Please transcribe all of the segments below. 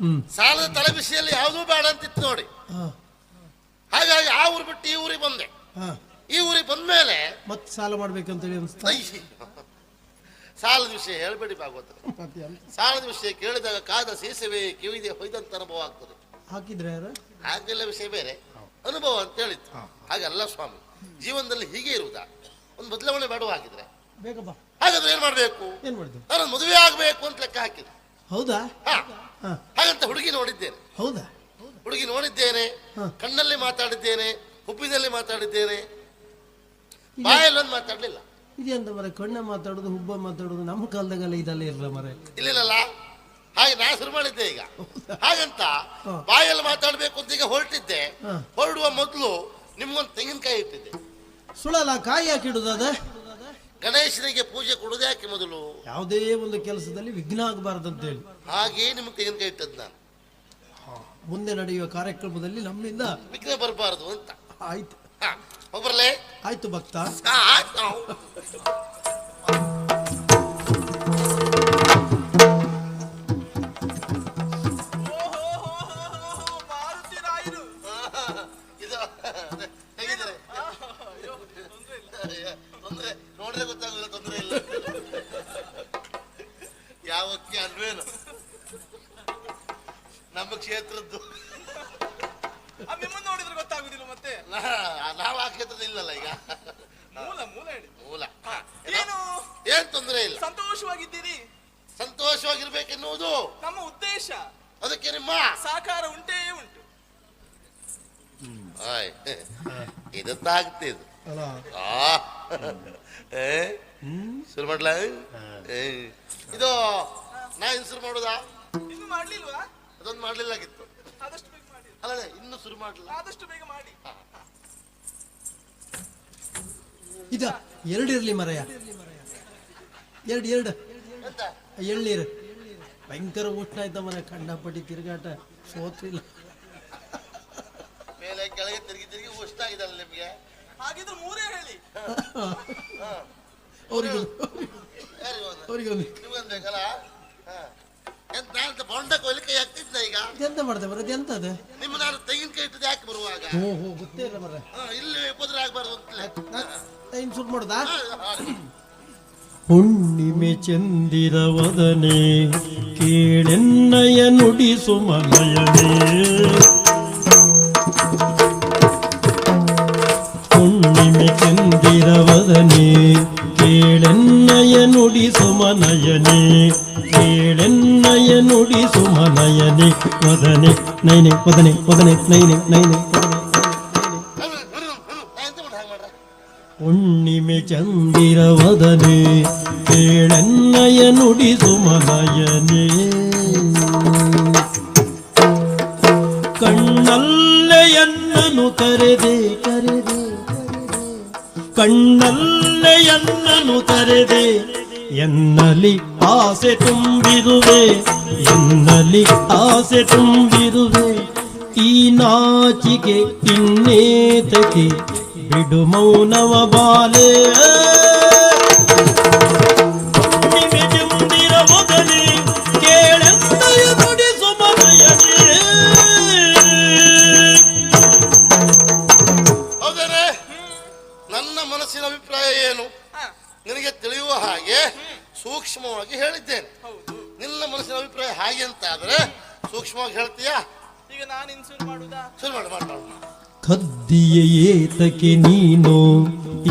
ಹ್ಮ್ ಸಾಲದ ತಲೆ ಬಿಸಿಯಲ್ಲಿ ಯಾವುದೂ ಬೇಡ ಅಂತಿತ್ತು ನೋಡಿ. ಹಾಗಾಗಿ ಆ ಊರು ಬಿಟ್ಟು ಈ ಊರಿಗೆ ಬಂದೆ. ಈ ಊರಿಗೆ ಬಂದ್ಮೇಲೆ ಮತ್ತೆ ಸಾಲ ಅನಿಸ್ತಾ? ಐ, ಸಾಲದ ವಿಷಯ ಹೇಳ್ಬೇಡಿ ಭಾಗವತ. ಸಾಲದ ವಿಷಯ ಕೇಳಿದಾಗ ಕಾದ ಸೀಸವೇ ಕಿವಿದೆ ಹೊಯ್ದಂತ ಅನುಭವ ಆಗ್ತದೆ. ಹಾಕಿದ್ರೆ ಯಾರು? ಹಾಗೆಲ್ಲ ವಿಷಯ ಬೇರೆ. ಅನುಭವ ಅಂತ ಹೇಳಿತ್ತು. ಹಾಗಲ್ಲ ಸ್ವಾಮಿ. ಜೀವನದಲ್ಲಿ ಹೀಗೆ ಇರುವುದಾ? ಒಂದು ಬದಲಾವಣೆ ಬೇಡವ ಹಾಕಿದ್ರೆ ಬೇಗ ಬಾ. ಹಾಗಾದ್ರೆ ಏನ್ ಮಾಡ್ಬೇಕು? ಏನ್ ಮಾಡಿದ್ದು ನಾನು ಮದುವೆ ಆಗ್ಬೇಕು ಅಂತ ಲೆಕ್ಕ ಹಾಕಿದ್ರು ಹೌದಾ? ಹಾ ಹಾಗಂತ ಹುಡುಗಿ ನೋಡಿದ್ದೇನೆ. ಹೌದಾ? ಹುಡುಗಿ ನೋಡಿದ್ದೇನೆ ಹಾ. ಕಣ್ಣಲ್ಲಿ ಮಾತಾಡಿದ್ದೇನೆ ಹುಬ್ಬಿನಲ್ಲಿ ಮಾತಾಡಿದ್ದೇನೆ. ಬಾಯಲ್ಲಿ ಒಂದು ಮಾತಾಡ್ಲಿಲ್ಲ. ಇದೆಂತ ಮರೆ ಕಣ್ಣ ಮಾತಾಡೋದು ಹುಬ್ಬ ಮಾತಾಡೋದು ನಮ್ಮ ಕಾಲದಾಗೆಲ್ಲ ಇದೆಲ್ಲ ಇರಲ್ಲ ಮರೆ. ಇಲ್ಲಿಲ್ಲಲ್ಲ ಹಾಗೆ ನಾ ಶುರು ಮಾಡಿದ್ದೆ ಈಗ. ಹಾಗಂತ ಹಾ. ಬಾಯಲ್ಲಿ ಮಾತಾಡಬೇಕು ಅಂತ ಈಗ ಹೊರಟಿದ್ದೆ. ಹಾ. ಹೊರಡುವ ಮೊದಲು ನಿಮ್ಗೊಂದು ತೆಂಗಿನಕಾಯಿ ಇಟ್ಟಿದ್ದೆ. ಸುಳಲ್ಲ ಕಾಯಿ ಹಾಕಿಡುದು ಅದ? ಗಣೇಶನಿಗೆ ಪೂಜೆ ಕೊಡುದು ಯಾಕೆ ಮೊದಲು? ಯಾವುದೇ ಒಂದು ಕೆಲಸದಲ್ಲಿ ವಿಘ್ನ ಆಗಬಾರ್ದಂತೇಳಿ. ಹಾಗೆ ನಿಮ್ಗೆ ತೆಗೆದುಕೈ ಇಟ್ಟದ್ದು ನಾನು. ಮುಂದೆ ನಡೆಯುವ ಕಾರ್ಯಕ್ರಮದಲ್ಲಿ ನಮ್ಮಿಂದ ವಿಘ್ನ ಬರಬಾರದು ಅಂತ. ಆಯ್ತು. ಹಾ ಒಬ್ಬರಲ್ಲೇ? ಆಯ್ತು ಭಕ್ತ. ಹಾ ಆಯ್ತು. ಉದ್ದೇಶ ಅದಕ್ಕೆ ನಿಮ್ಮ ಸಾಕಾರ ಉಂಟೇ ಉಂಟು. ಆಯ್. ಇದು? ಅಲ್ಲ. ಆ. ಏ? ಶುರು ಮಾಡ್ಲಾ? ಏ. ಇದು ನಾ ಇನ್ ಶುರು ಮಾಡುದಾ? ಇನ್ನು ಮಾಡ್ಲಿಲ್ವಾ? ಅದೊಂದು ಮಾಡ್ಲಿಲ್ಲಾಗಿತ್ತು ಆದಷ್ಟು ಬೇಗ ಮಾಡಿ. ಅಲ್ಲ ಇನ್ನು ಶುರು ಮಾಡ್ಲಿಲ್ಲ ಆದಷ್ಟು ಬೇಗ ಮಾಡಿ. ಇದ ಇರ್ಲಿ ಮರಯ ಎರಡು ಎರಡು. ಎಂತ? ಎಳ್ನೀರು. ಭಯಂಕರ ಉಷ್ಣ ಆಯ್ತ ಮನೆ ಕಂಡಪಟ್ಟಿ ತಿರುಗಾಟ ಸೋತಿಲ್ಲ ಮೇಲೆ ಕೆಳಗೆ ತಿರುಗಿ ತಿರುಗಿ ಉಷ್ಣ ಆಗಿದಲ್ಲ ನಿಮ್ಗೆ? ಹಾಗಿದ್ರೆ ಮೂರೇ ಹೇಳಿ. ಅವ್ರಿಗೆ ಅವರಿಗೆ ನಿಮ್ಗೊಂದು ಬೇಕಲ್ಲ? ಹಾ. ಎಂತ ನಾನು ಬೊಂಡ ಆಗ್ತಿದ್ದ ಈಗ? ಎಂತ ಮಾಡ್ದೆ ಇದೆಂತ ಅದು ನಿಮ್ಮ ನಾನು ತೆಂಗಿನಕಾಯಿ ಇಟ್ಟದ್ದು ಯಾಕೆ ಬರುವಾಗ? ಹೋ ಹೋ ಗೊತ್ತೇ ಇಲ್ಲ ಮರ ಹಾ, ಇಲ್ಲಿ ಉಪದ್ರ ಆಗ್ಬಾರ್ದು ಅಂತಲೇ ಇನ್ನು ಶುರು ಮಾಡುದಾ. ಹುಣ್ಣಿಮೆ ಚಂದಿರವದನೆ ಕೇಳೆನ್ನಯ ನುಡಿಸು ಮಲಯನೇ ಹುಣ್ಣಿಮೆ ಚಂದಿರವದನೆ ಕೇಳೆನ್ನಯ ನುಡಿಸು ಮನಯನೇ ಕೇಳೆನ್ನಯ ನುಡಿಸು ಮನಯನೆ ವದನೆ ನೈನೆ ವದನೆ ವದನೆ ನೈನೆ ನೈನೆ ಹುಣ್ಣಿಮೆ ಚಂದಿರವದನೆ ಕೇಳೆನ್ನಯ ನುಡಿ ಮಲಯನೇ. ಕಣ್ಣಲ್ಲೆಯನ್ನನು ಕರೆದೆ ಕರೆದೆ ಕಣ್ಣಲ್ಲೆಯನ್ನನು ಕರೆದೆ, ಎನ್ನಲಿ ಆಸೆ ತುಂಬಿರುವೆ, ಎನ್ನಲಿ ಆಸೆ ತುಂಬಿರುವೆ. ಈ ನಾಚಿಕೆ ಇನ್ನೇತಕ್ಕೆ ಬಿಡು ಮೌನವ ಬಾಲೆ ಕದ್ದಿಯ ಏತಕ್ಕೆ ನೀನು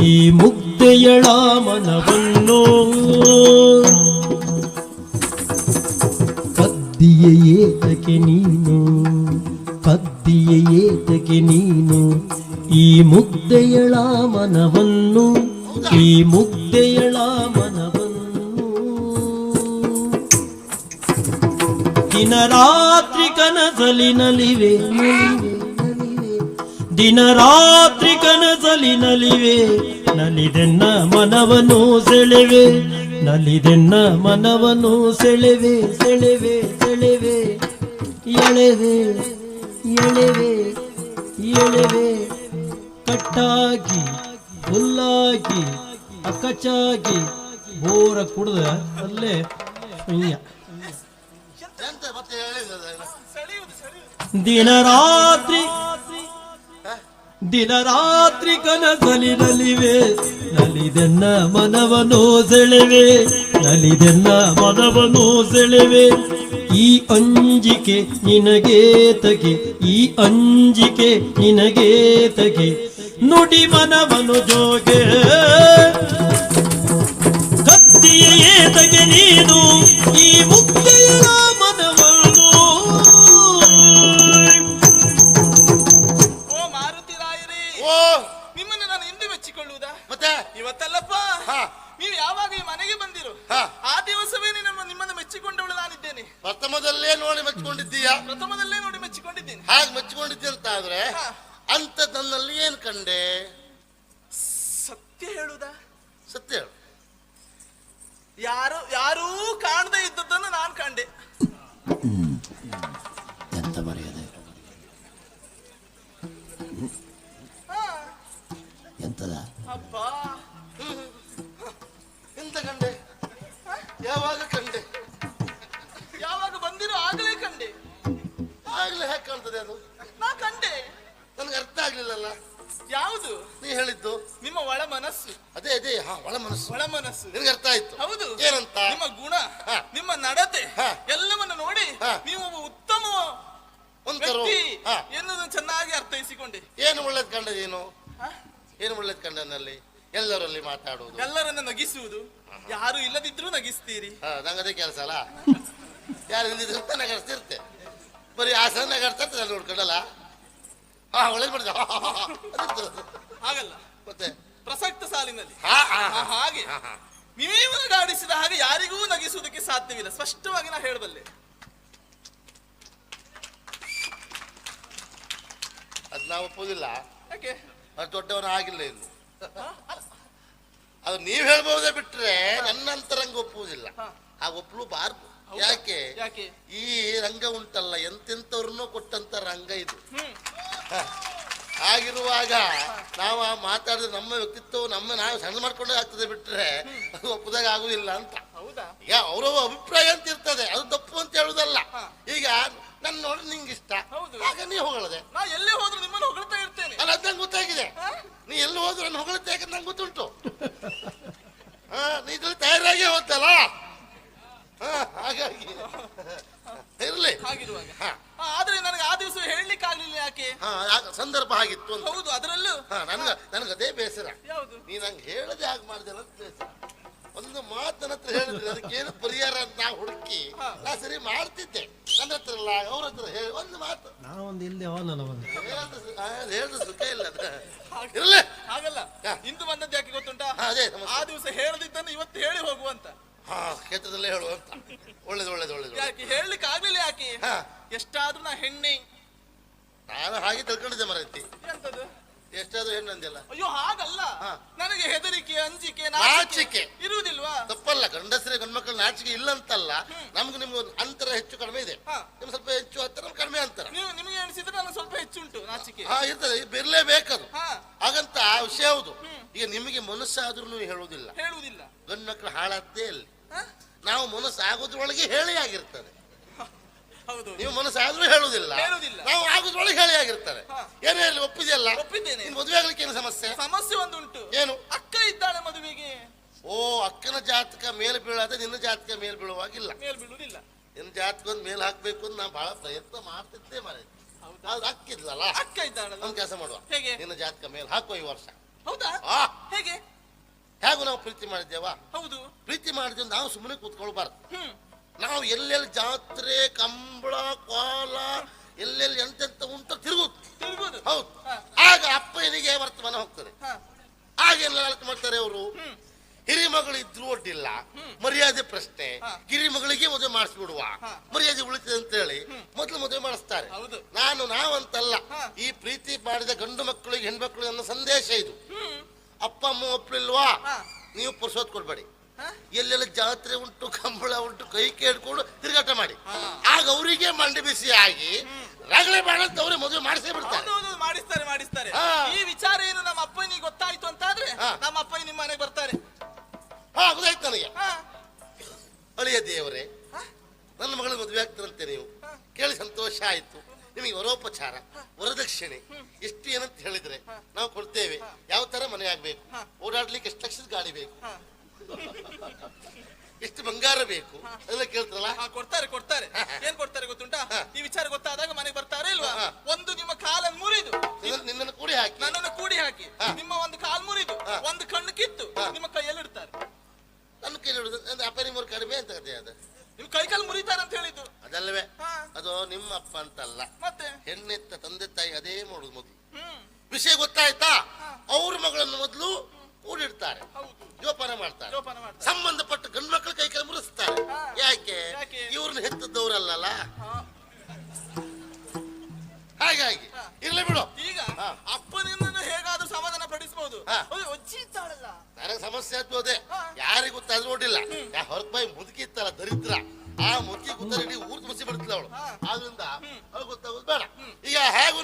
ಈ ಮುಕ್ತೆಯಳ ಮನವನ್ನು ಕದ್ದಿಯೇತಕ್ಕೆ ನೀನು ಕದ್ದಿಯೇತಕ್ಕೆ ನೀನು ಈ ಮುಕ್ತೆಯಳ ಮನವನ್ನು ಈ ಮುಕ್ತೆಯಳ ಮನವನ್ನು ದಿನ ರಾತ್ರಿ ಕನಸಲಿ ನಲಿವೆ ನಲಿವೆ ನಲಿವೆ ದಿನ ರಾತ್ರಿ ಕನಸಲಿ ನಲಿವೆ ನಲಿದೆನ್ನ ಮನವನು ಸೆಳೆವೆ ನಲಿದೆನ್ನ ಮನವನು ಸೆಳೆವೆ ಸೆಳೆವೆ ಸೆಳೆವೆ ಎಳೆವೆ ಎಳೆವೆ ಎಳೆವೆ. ಕಟ್ಟಾಗಿ ಹುಲ್ಲಾಗಿ ಅಕ್ಕಚಾಗಿ ಬೋರ ಕುಡ್ದ ಅಲ್ಲೇ ದಿನ ರಾತ್ರಿ ದಿನ ರಾತ್ರಿ ಕನಸಲಿ ನಲಿವೆ, ನಲಿದೆನ್ನ ಮನವನು ಸೆಳೆವೆ, ನಲಿದೆನ್ನ ಮನವನು ಸೆಳೆವೆ. ಈ ಅಂಜಿಕೆ ನಿನಗೆ ತಗೆ, ಈ ಅಂಜಿಕೆ ನಿನಗೆ ತಗೆ. ನುಡಿ ಮನವನು ಜೋಗೆ, ಕತ್ತಿಯೇ ತಗೆ ನೀನು, ಈ ಮುಕ್ತಿಯ ಮೆಚ್ಚಿಕೊಳ್ಳುವುದಾ ಮತ್ತೆ? ಇವತ್ತಲ್ಲಪ್ಪ ಹಾ. ನೀವು ಯಾವಾಗ ಈ ಮನೆಗೆ ಬಂದಿರು? ಹಾ. ಆ ದಿವಸವೇ ನಿಮ್ಮ ನಿಮ್ಮನ್ನು ಮೆಚ್ಚಿಕೊಂಡವಳು ನಾನಿದ್ದೇನೆ. ಪ್ರಥಮದಲ್ಲೇ ನೋಡಿ ಮೆಚ್ಚಿಕೊಂಡಿದ್ದೀಯಾ? ಪ್ರಥಮದಲ್ಲೇ ನೋಡಿ ಮೆಚ್ಚಿಕೊಂಡಿದ್ದೀನಿ. ಹಾಗೆ ಮೆಚ್ಚಿಕೊಂಡಿದ್ದೆ ಅಂತ ಆದ್ರೆ ಹಾ. ಅಂತ ನನ್ನಲ್ಲಿ ಏನ್ ಕಂಡೆ? ಸತ್ಯ ಹೇಳುದಾ? ಸತ್ಯ ಹೇಳು. ಯಾರು ಯಾರೂ ಕಾಣದೇ ಇದ್ದದ್ದನ್ನು ನಾನು ಕಂಡೆ. ಎಂತ ಮರ್ಯಾದೆ? ಅದೇ ಅದೇ ಹಾ ಒಳ ಮನಸ್ಸು. ಒಳ ಮನಸ್ಸು. ನಿನಗೆ ಅರ್ಥ ಆಯ್ತು. ಹೌದು. ಏನಂತ? ನಿಮ್ಮ ಗುಣ ಹಾ. ನಿಮ್ಮ ನಡತೆ ಹಾ. ಎಲ್ಲವನ್ನು ನೋಡಿ ಹಾ. ನೀವು ಒಬ್ಬ ಉತ್ತಮ ಒಂಥರ ವ್ಯಕ್ತಿ ಹಾ. ಎನ್ನುವುದನ್ನು ಚೆನ್ನಾಗಿ ಅರ್ಥೈಸಿಕೊಂಡೆ. ಏನು ಒಳ್ಳೇದ್ ಕಂಡದೇನು ಹಾ? ಏನು ಒಳ್ಳೇದ್ ಕಂಡನಲ್ಲಿ ಎಲ್ಲರಲ್ಲಿ ಮಾತಾಡುವುದು. ಎಲ್ಲರನ್ನ ನಗಿಸುವುದು. ಯಾರು ಇಲ್ಲದಿದ್ರೂ ನಗಿಸ್ತೀರಿ. ಹಾ ಅದೇ ಕೆಲಸ ಅಲ್ಲ? ಯಾರು ಹಿಂದಿದ್ರು ಅಂತ ನಗರ್ಸ್ತಿರ್ತೆ ಬರೀ ಆಸನ ನಗರ್ತಾ ಇರ್ತದೆ ನೋಡ್ಕೊಂಡಲ್ಲ? ಹಾ ಒಳ್ಳೇದು ಮಾಡಿದ. ಮತ್ತೆ ಹಾ ಹಾ ಆ, ಹಾ ಹಾಗೆ ಸಾಲಿನಲ್ಲಿ. ಹಾಗೆ. ನೀವು ನಗಾಡಿಸಿದ ಹಾಗೆ ಯಾರಿಗೂ ನಗಿಸುವುದಕ್ಕೆ ಸಾಧ್ಯವಿಲ್ಲ. ಸ್ಪಷ್ಟವಾಗಿ ನಾ ಹೇಳಬಲ್ಲೆ. ಅದ್ ನಾವು ಒಪ್ಪುದಿಲ್ಲ ಯಾಕೆ? ಅದು ದೊಡ್ಡವನ ಆಗಿಲ್ಲ ಇನ್ನು. ಅದು ನೀವ್ ಹೇಳ್ಬಹುದೇ ಬಿಟ್ರೆ ನನ್ನ ಅಂತರಂಗ ಒಪ್ಪುವುದಿಲ್ಲ. ಆ ಒಪ್ಪಲು ಬಾರ್ದು ಯಾಕೆ? ಯಾಕೆ? ಈ ರಂಗ ಉಂಟಲ್ಲ ಎಂತೆಂತವ್ರನ್ನೂ ಕೊಟ್ಟಂತ ರಂಗ ಇದು. ಆಗಿರುವಾಗ ನಾವು ಆ ಮಾತಾಡಿದ್ರೆ ನಮ್ಮ ವ್ಯಕ್ತಿತ್ವ ನಮ್ಮ ನಾವು ಸಣ್ಣ ಮಾಡ್ಕೊಂಡೇ ಆಗ್ತದೆ ಬಿಟ್ರೆ ಅದು ಒಪ್ಪದಾಗ ಆಗುದಿಲ್ಲ ಅಂತ. ಹೌದಾ? ಈಗ ಅವರವ ಅಭಿಪ್ರಾಯ ಅಂತ ಇರ್ತದೆ. ಅದು ತಪ್ಪು ಅಂತ ಹೇಳುದಲ್ಲ ಈಗ ನನ್ನ ನೋಡಿ ನಿಂಗೆ ಇಷ್ಟ. ಹೌದು. ಆಗ ನೀ ಹೊಗಳದೆ. ಎಲ್ಲೇ ಹೋದ್ರೂ ನಿಮ್ಮನ್ನು ಹೊಗಳ್ತಾ ಇರ್ತೇನೆ. ಅಲ್ಲ ಅದು ನಂಗೆ ಗೊತ್ತಾಗಿದೆ. ನೀ ಎಲ್ಲಿ ಹೋದ್ರು ನನ್ನ ಹೊಗಳುತ್ತೆ ಯಾಕಂದ್ರೆ ನಂಗೆ ಗೊತ್ತುಂಟು. ಹಾ ನೀ ತಯಾರಾಗಿ ಹೋದಲ್ಲ ಹಾ ಹಾಗಾಗಿ ಇರ್ಲಿ ಹಾಗಿರುವಾಗ ಹಾ ಆ, ಆದ್ರೆ ನನಗೆ ಆ ದಿವಸ ಹೇಳಲಿಕ್ಕೆ ಆಗ್ಲಿಲ್ಲ ಯಾಕೆ ಹಾ ಆಗ ಸಂದರ್ಭ ಆಗಿತ್ತು ಅಂತ. ಹೌದು ಅದರಲ್ಲೂ. ಹಾ ನನ್ಗ ನನಗೆ ಅದೇ ಬೇಸರ. ಯಾವುದು? ನೀ ನಂಗೆ ಹೇಳದೆ ಹಾಗೆ ಮಾಡಿದೆ ಅಂತ ಬೇಸರ. ಒಂದು ಮಾತು ನನ್ನ ಹತ್ರ ಹೇಳಿದ್ರೆ ಅದಕ್ಕೇನು ಪರಿಹಾರ ಅಂತ ನಾ ಹುಡುಕಿ. ನಾ ಸರಿ ಮಾಡ್ತಿದ್ದೆ. ನನ್ನ ಹತ್ರ ಅಲ್ಲ ಅವ್ರ ಹತ್ರ ಹೇಳಿ ಒಂದು ಮಾತು. ನಾವೊಂದು ಇಲ್ಲದೆ ಒಂದು ಹೇಳ್ದು- ಸು- ಆ, ಹೇಳ್ದ ಸುಖ ಇಲ್ಲ ಅದ. ಇರಲೇ. ಹಾಗಲ್ಲ. ಹಾ. ಇಂದು ಬಂದದ್ದು ಯಾಕೆ ಗೊತ್ತುಂಟಾ? ಹಾ, ಅದೇ ಆ ದಿವಸ ಹೇಳದಿದ್ದನ್ನು ಇವತ್ತು ಹೇಳಿ ಹೋಗುವಂತ ಹಾ ಕ್ಷೇತ್ರದಲ್ಲೇ ಹೇಳುವಂತ ಒಳ್ಳೇದು ಒಳ್ಳೇದು ಒಳ್ಳೇದು ಯಾಕೆ ಹೇಳಲಿಕ್ಕೆ ಆಗ್ಲಿಲ್ಲ ಯಾಕೆ? ಹಾ. ಎಷ್ಟಾದ್ರೂ ನಾ ಹೆಣ್ಣೆ ನಾನು ಹಾಗೆ ತಿಳ್ಕೊಂಡಿದ್ದೆ ಮರೈತಿ. ಎಂತದು? ಎಷ್ಟಾದ್ರೂ ಹೆಣ್ಣು ಅಂದಿಲ್ಲ ಅಯ್ಯೋ ಹಾಗಲ್ಲ. ಹಾ. ನನಗೆ ಹೆದರಿಕೆ ಅಂಜಿಕೆ ನಾಚಿಕೆ. ಇರುವುದಿಲ್ವಾ? ತಪ್ಪಲ್ಲ ಗಂಡಸರೇ ಗಂಡ್ಮಕ್ಳು ನಾಚಿಕೆ ಇಲ್ಲ ಅಂತಲ್ಲ ನಮ್ಗೆ ನಿಮ್ಗೆ ಒಂದು ಅಂತರ ಹೆಚ್ಚು ಕಡಿಮೆ ಇದೆ. ಹಾ. ನಿಮ್ಗೆ ಸ್ವಲ್ಪ ಹೆಚ್ಚು ಹತ್ತಿರ ನಮ್ಗೆ ಕಡಿಮೆ ಅಂತರ. ನೀವು ನಿಮಗೆ ಅನಿಸಿದ್ರೆ ನಾನು ಸ್ವಲ್ಪ ಹೆಚ್ಚುಂಟು ನಾಚಿಕೆ. ಹಾ ಇರ್ತದೆ. ಬಿರ್ಲೇಬೇಕದು. ಹಾ. ಹಾಗಂತ ಆ ವಿಷಯ ಹೌದು. ಈಗ ನಿಮಗೆ ಮನಸ್ಸಾದ್ರೂ ಹೇಳುವುದಿಲ್ಲ. ಹೇಳುವುದಿಲ್ಲ. ಗಂಡು ಮಕ್ಕಳು ಹಾಳಾದ್ದೇ ಇಲ್ಲ. ಹಾ? ನಾವು ಮನಸ್ಸು ಆಗೋದ್ರೊಳಗೆ ಹೇಳಿ ಆಗಿರ್ತದೆ. ಹೌದು. ನೀವು ಮನಸ್ಸಾದ್ರೂ ಹೇಳುವುದಿಲ್ಲ. ಹೇಳುದಿಲ್ಲ. ನಾವು ಆಗುದ್ರೊಳಗೆ ಹೇಳಿ ಆಗಿರ್ತಾರೆ. ಹಾ. ಏನೇ ಇರಲಿ ಒಪ್ಪಿದೆಯಲ್ಲ? ಒಪ್ಪಿದ್ದೇನೆ. ಮದುವೆ ಆಗ್ಲಿಕ್ಕೆ ಏನು ಸಮಸ್ಯೆ? ಸಮಸ್ಯೆ ಒಂದುಂಟು. ಏನು? ಅಕ್ಕ ಇದ್ದಾಳೆ ಮದುವೆಗೆ. ಓ ಅಕ್ಕನ ಜಾತಕ ಮೇಲೆ ಬೀಳಾದ ನಿನ್ನ ಜಾತಕ ಮೇಲೆ ಬೀಳುವಾಗಿಲ್ಲ. ಮೇಲ್ ಬೀಳುವುದಿಲ್ಲ. ನಿನ್ನ ಜಾತಕ ಒಂದು ಮೇಲೆ ಹಾಕ್ಬೇಕು ಅಂತ ನಾ ಬಹಳ ಪ್ರಯತ್ನ ಮಾಡ್ತಿದ್ದೆ ಮಾರೆ ಹೌದಾ? ಅದು ಅಕ್ಕ ಇದ್ದಾಳೆ ಒಂದು ಕೆಲಸ ಮಾಡುವ. ಹೇಗೆ? ನಿನ್ನ ಜಾತಕ ಮೇಲೆ ಹಾಕುವ ಈ ವರ್ಷ. ಹೌದಾ? ಆ. ಹೇಗೆ? ಹೇಗೂ ನಾವು ಪ್ರೀತಿ ಮಾಡಿದ್ದೇವಾ? ಹೌದು. ಪ್ರೀತಿ ಮಾಡಿದ್ವಿ ನಾವು ಸುಮ್ಮನೆ ಕೂತ್ಕೊಳ್ಬಾರ್ದು. ಹ್ಮ್. ನಾವು ಎಲ್ಲೆಲ್ಲಿ ಜಾತ್ರೆ ಕಂಬಳ ಕೋಲ ಎಲ್ಲೆಲ್ಲಿ ಎಂತೆಂತ ಉಂಟು ತಿರುಗುದು. ತಿರುಗುದು. ಹೌದು. ಆಗ ಅಪ್ಪನಿಗೆ ವರ್ತಮಾನ ಹೋಗ್ತದೆ. ಆಗ ಎಲ್ಲ ಮಾಡ್ತಾರೆ ಅವರು. ಹಿರಿಮಗಳು ಇದ್ರು ಒಡ್ಡಿಲ್ಲ ಮರ್ಯಾದೆ ಪ್ರಶ್ನೆ. ಗಿರಿಮಗಳಿಗೆ ಮದುವೆ ಮಾಡಿಸ್ಬಿಡುವ. ಮರ್ಯಾದೆ ಉಳಿತದೆ ಅಂತ ಹೇಳಿ ಮೊದಲು ಮದುವೆ ಮಾಡಿಸ್ತಾರೆ. ನಾನು ನಾವಂತಲ್ಲ. ಈ ಪ್ರೀತಿ ಮಾಡಿದ ಗಂಡು ಮಕ್ಕಳಿಗೆ ಹೆಣ್ಮಕ್ಳಿಗೆ ಅನ್ನೋ ಸಂದೇಶ ಇದು. ಅಪ್ಪ ಅಮ್ಮ ಒಪ್ಲಿಲ್ವಾ? ನೀವು ಪುರುಷೋತ್ ಕೊಡ್ಬೇಡಿ? ಎಲ್ಲೆಲ್ಲ ಜಾತ್ರೆ ಉಂಟು ಕಂಬಳ ಉಂಟು ಕೈ ಕೇಳ್ಕೊಂಡು ತಿರುಗಾಟ ಮಾಡಿ. ಆಗ ಅವರಿಗೆ ಮಂಡಿ ಬಿಸಿ ಆಗಿ ರಗಳೆ ಬೇಡ ಅವ್ರಿಗೆ ಮದುವೆ ಮಾಡಿಸೇ ಬಿಡ್ತಾರೆ. ಮಾಡಿಸ್ತಾರೆ ಮಾಡಿಸ್ತಾರೆ. ಈ ವಿಚಾರ ಏನು ನಮ್ಮ ಅಪ್ಪನಿಗೆ ಗೊತ್ತಾಯ್ತು ಅಂತ ಆದ್ರೆ ನಮ್ಮ ಅಪ್ಪನಿ ನಿಮ್ಮ ಮನೆಗೆ ಬರ್ತಾರೆ. ಹಾ ಗೊತ್ತಾಯ್ತು ನನಗೆ. ಅಳಿಯ ದೇವರೇ ನನ್ನ ಮಗಳ ಮದುವೆ ಆಗ್ತಾರಂತೆ ನೀವು. ಕೇಳಿ ಸಂತೋಷ ಆಯ್ತು. ನಿಮಗೆ ವರೋಪಚಾರ ವರದಕ್ಷಿಣೆ ಎಷ್ಟು ಏನಂತ ಹೇಳಿದ್ರೆ ನಾವು ಕೊಡ್ತೇವೆ. ಯಾವ ತರ ಮನೆ ಆಗ್ಬೇಕು? ಓಡಾಡ್ಲಿಕ್ಕೆ ಎಷ್ಟು ಲಕ್ಷದ ಗಾಡಿ ಬೇಕು? ಎಷ್ಟು ಬಂಗಾರ ಬೇಕು? ಅದೆಲ್ಲ ಕೇಳ್ತಾರಲ್ಲ? ಕೊಡ್ತಾರೆ ಕೊಡ್ತಾರೆ. ಏನ್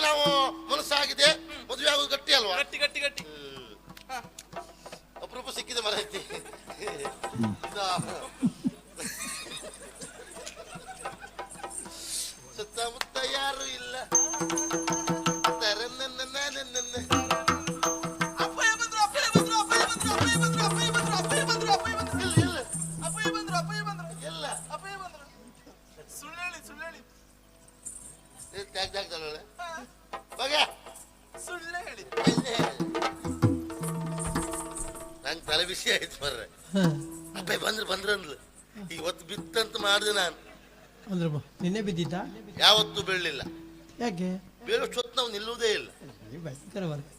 打我 ಅಂದ್ರೆ ನಿನ್ನೆ ಬಿದ್ದಿದ್ದ? ಯಾವತ್ತೂ ಬೀಳಲಿಲ್ಲ. ಯಾಕೆ? ಬೀಳೋ ಸ್ವತ್ತು ನಾವು ನಿಲ್ಲುವುದೇ ಇಲ್ಲ.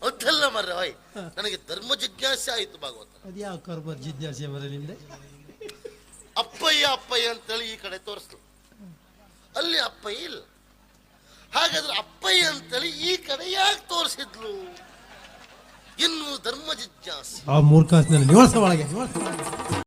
ಅದಲ್ಲ ಮರ ಹೋಯ್ ನನಗೆ ಧರ್ಮ ಜಿಜ್ಞಾಸೆ ಆಯಿತು ಭಾಗವತ. ಅದು ಯಾವ ಕರ್ಮ ಜಿಜ್ಞಾಸೆ ಮರ ನಿಂದೆ? ಅಪ್ಪಯ್ಯ ಅಪ್ಪಯ್ಯ ಅಂತೇಳಿ ಈ ಕಡೆ ತೋರಿಸ್ಲು ಅಲ್ಲಿ ಅಪ್ಪಯ್ಯ ಇಲ್ಲ. ಹಾಗಾದ್ರೆ ಅಪ್ಪಯ್ಯ ಅಂತೇಳಿ ಈ ಕಡೆ ಯಾಕೆ ತೋರಿಸಿದ್ಲು? ಇನ್ನು ಧರ್ಮ ಜಿಜ್ಞಾಸೆ. ಆ ಮೂರ್ಖಾಸ್ನಲ್ಲಿ ನಿವಾಸ ಒಳಗೆ.